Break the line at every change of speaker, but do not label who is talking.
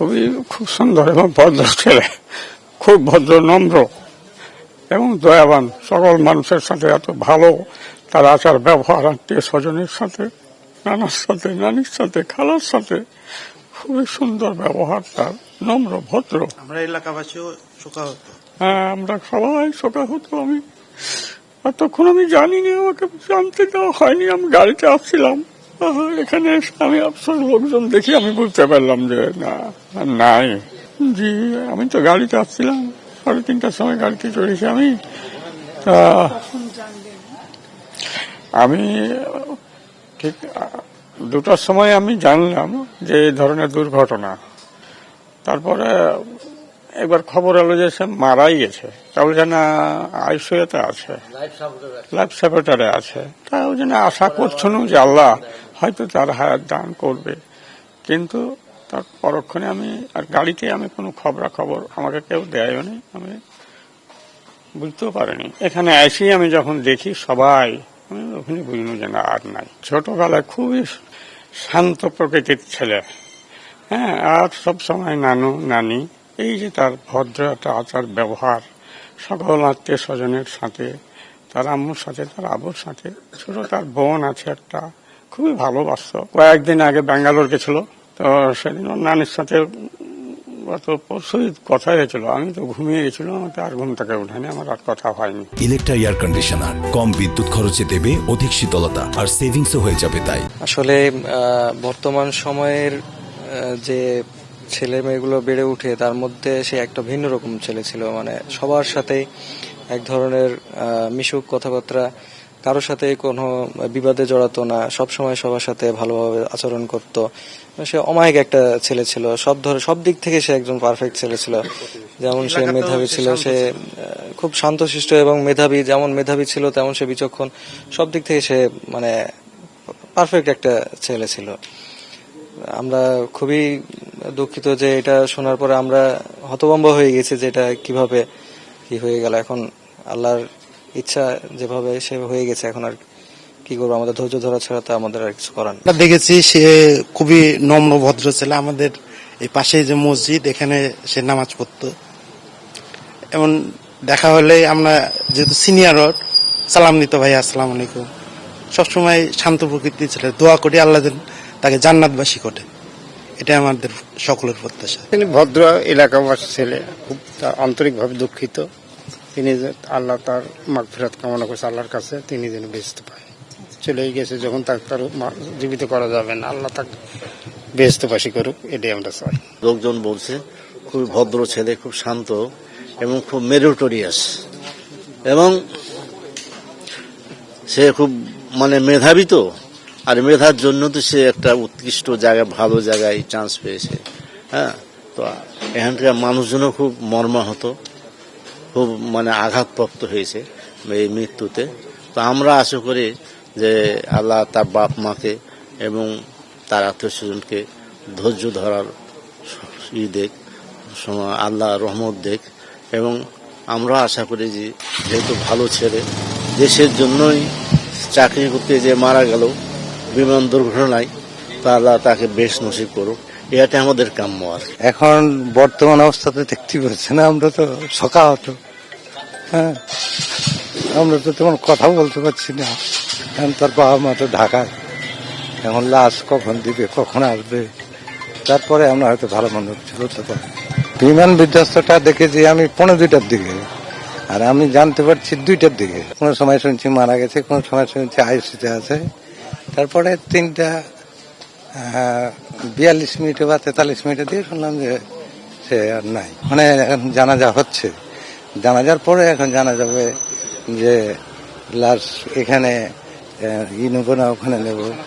খুবই খুব সুন্দর এবং ভদ্র ছেলে। খুব ভদ্র নম্র এবং দয়াবান। সকল মানুষের সাথে এত ভালো তার আচার ব্যবহার আত্মীয় স্বজনের সাথে নানার সাথে নানির সাথে খালার সাথে খুবই সুন্দর ব্যবহার তার নম্র ভদ্র।
আমরা এলাকাবাসীও শোকাহত।
হ্যাঁ আমরা সবাই শোকা হতো আমি এতক্ষণ আমি জানিনি আমাকে জানতে দেওয়া হয়নি। আমি গাড়িতে আসছিলাম। এখানে এসে আমি আফসোস লোকজন দেখি আমি বুঝতে পারলাম যে না নাই। জি আমি তো গাড়িতে আসছিলাম সাড়ে তিনটার সময় গাড়িতে চড়েছি আমি তা আমি ঠিক দুটার সময় আমি জানলাম যে এই ধরনের দুর্ঘটনা। তারপরে একবার খবর এলো যে সে মারাই গেছে। তাহলে যেন আইসিউতে আছে লাইফ সাপোর্টারে আছে। তা তাও যেন আশা করছিল যে আল্লাহ হয়তো তার হায়াত দান করবে। কিন্তু তার পরক্ষণে আমি আর গাড়িতে আমি কোনো খবরাখবর আমাকে কেউ দেয়নি আমি বুঝতেও পারিনি। এখানে এসেই আমি যখন দেখি সবাই, আমি ওখানে বুঝলাম যে না, আর নাই। ছোটবেলায় খুবই শান্ত প্রকৃতির ছেলে। হ্যাঁ আর সব সময় নানু, নানি, এই যে তার ভদ্র একটা আচার ব্যবহার, সকল আত্মীয় স্বজনের সাথে, তার আম্মুর সাথে, তার আবুর সাথে, ছোট তার বোন আছে একটা খুবই ভালোবাসত কয়েকদিন আগে ব্যাঙ্গালোর গেছিল তো সেদিন ওর নানির সাথে গত পরশুই কথা হয়েছিল। আমি তো ঘুমিয়ে গেছিলাম আমাকে আর ঘুম থেকে উঠানি আমার আর কথা হয়নি।
ইলেকট্রা এয়ার কন্ডিশনার কম বিদ্যুৎ খরচে দেবে অধিক শীতলতা আর সেভিংসও হয়ে যাবে তাই।
আসলে বর্তমান সময়ের যে ছেলে মেয়েগুলো বেড়ে উঠে তার মধ্যে সে একটা ভিন্ন রকম ছেলে ছিল। মানে সবার সাথে এক ধরনের মিশুক কথাবার্তা কারোর সাথে কোনো বিবাদে জড়াতো না সব সময় সবার সাথে ভালোভাবে আচরণ করত। সে অমায়িক একটা ছেলে ছিল। সব ধর সব দিক থেকে সে একজন পারফেক্ট ছেলে ছিল। যেমন সে মেধাবী ছিল সে খুব শান্তশিষ্ট এবং মেধাবী যেমন মেধাবী ছিল তেমন সে বিচক্ষণ। সব দিক থেকে সে মানে পারফেক্ট একটা ছেলে ছিল। আমরা খুবই দুঃখিত যে এটা শোনার পরে আমরা হতভম্ব হয়ে গেছি যে এটা কীভাবে কি হয়ে গেল। এখন আল্লাহর ইচ্ছা যেভাবে সে হয়ে গেছে এখন আর কি করব? আমাদের ধৈর্য ধরা ছাড়া তো আমাদের আর কিছু করার নেই।
আমরা দেখেছি সে খুবই নম্র ভদ্র ছেলে। আমাদের এই পাশে যে মসজিদ এখানে সে নামাজ পড়তো। এমন দেখা হলে আমরা যেহেতু সিনিয়র সালাম নিত ভাই আসসালাম আলাইকুম। সবসময় শান্ত প্রকৃতির ছেলে। দোয়া করি আল্লাহ যেন তাকে জান্নাতবাসী করে। এটা আমাদের সকলের প্রত্যাশা।
তিনি ভদ্র এলাকাবাসী ছেলে খুব আন্তরিকভাবে দুঃখিত। তিনি আল্লাহ তার মাগফিরাত কামনা করছে, আল্লাহর কাছে তিনি যেন বেচতে পায়। চলে গেছে, যখন তাকে তার জীবিত করা যাবে না, আল্লাহ তাকে বেচতেবাসী করুক, এটাই আমরা চাই।
লোকজন বলছে, খুবই ভদ্র ছেলে, খুব শান্ত এবং খুব মেরিটোরিয়াস এবং সে খুব মানে মেধাবী তো, আর মেধার জন্য তো সে একটা উৎকৃষ্ট জায়গায় ভালো জায়গায় চান্স পেয়েছে। হ্যাঁ তো এখানকার মানুষজনও খুব মর্মাহত। খুব মানে আঘাতপ্রাপ্ত হয়েছে এই মৃত্যুতে। তো আমরা আশা করি যে আল্লাহ তার বাপ মাকে এবং তার আত্মীয় স্বজনকে ধৈর্য ধরার ই দেখ আল্লাহ রহমত দেখ এবং আমরা আশা করি যে যেহেতু ভালো ছেলে, দেশের জন্যই চাকরি করতে যে মারা গেল বিমান দুর্ঘটনায়, তা আল্লাহ তাকে বেশ নসিব করুক। এটা আমাদের কাম্য আর
এখন বর্তমান অবস্থাতে দেখতে পাচ্ছি না আমরা তো সকাহত হ্যাঁ। আমরা তো তেমন কথাও বলতে পারছি না। এখন তার বাবা মা তো ঢাকায়। এখন লাশ কখন দিবে, কখন আসবে? তারপরে আমরা হয়তো ভালো মন্দ করতে পারি বিমান বিধ্বস্তটা দেখেছি আমি পনেরো দুইটার দিকে। আর আমি জানতে পারছি দুইটার দিকে। কোনো সময় শুনছি মারা গেছে, কোনো সময় শুনছি আইসিতে আছে। তারপরে তিনটা বিয়াল্লিশ মিনিটে বা তেতাল্লিশ মিনিটে দিয়ে শুনলাম যে সে আর নাই। মানে এখন জানাজা হচ্ছে। জানাজার পরে এখন জানা যাবে যে লাশ এখানে ই না ওখানে নেব।